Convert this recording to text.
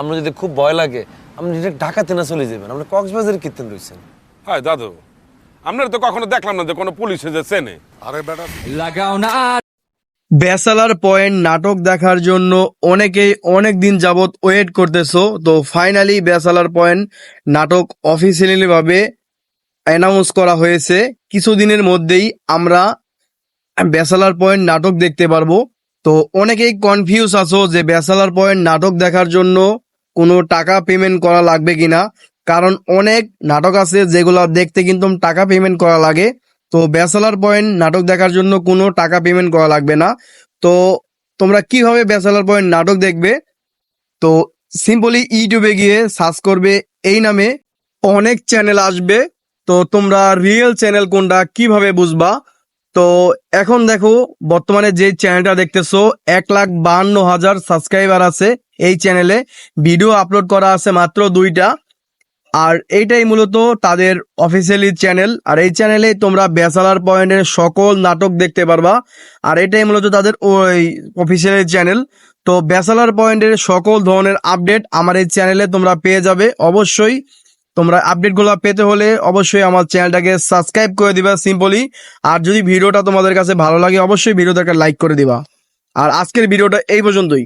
আমরা যদি খুব ভয় লাগে আপনি ডিরেক্ট ঢাকাতে না চলে যাবেন আপনি কক্সবাজারে কীর্তন রয়েছেন। হ্যাঁ দাদু আপনার তো কখনো দেখলাম না যে কোনো পুলিশে যে চেনে। আরে বেটা লাগাও না ব্যাচেলার পয়েন্ট নাটক দেখার জন্য অনেকেই অনেক দিন যাবত ওয়েট করতেছো তো ফাইনালি ব্যাচেলার পয়েন্ট নাটক অফিসিয়ালিভাবে অ্যানাউন্স করা হয়েছে। কিছুদিনের মধ্যেই আমরা ব্যাচেলার পয়েন্ট নাটক দেখতে পারব। তো অনেকেই কনফিউজ আছো যে ব্যাচেলার পয়েন্ট নাটক দেখার জন্য কোনো টাকা পেমেন্ট করা লাগবে কিনা? কারণ অনেক নাটক আছে যেগুলো দেখতে কিন্তু টাকা পেমেন্ট করা লাগে। তো ব্যাচেলার পয়েন্ট নাটক দেখার জন্য কোনো টাকা পেমেন্ট করা লাগবে না। তো তোমরা কীভাবে ব্যাচেলার পয়েন্ট নাটক দেখবে? তো সিম্পলি ইউটিউবে গিয়ে সার্চ করবে এই নামে অনেক চ্যানেল আসবে। তো তোমরা রিয়েল চ্যানেল কোনটা কীভাবে বুঝবা? তো এখন দেখো, বর্তমানে যে চ্যানেলটা দেখতেছো, এক লাখ বাহান্ন হাজার সাবস্ক্রাইবার আছে এই চ্যানেলে ভিডিও আপলোড করা আছে মাত্র দুইটা। আর এইটাই মূলত তাদের অফিসিয়ালি চ্যানেল আর এই চ্যানেলে তোমরা ব্যাচেলার পয়েন্টের সকল নাটক দেখতে পারবা। আর এটাই মূলত তাদের ওই অফিসিয়ালি চ্যানেল তো ব্যাচেলার পয়েন্টের সকল ধরনের আপডেট আমার এই চ্যানেলে তোমরা পেয়ে যাবে। অবশ্যই তোমরা আপডেট আপডেটগুলো পেতে হলে অবশ্যই আমার চ্যানেলটাকে সাবস্ক্রাইব করে দিবা সিম্পলি আর যদি ভিডিওটা তোমাদের কাছে ভালো লাগে, অবশ্যই ভিডিওটাকে লাইক করে দিবা। আর আজকের ভিডিওটা এই পর্যন্তই।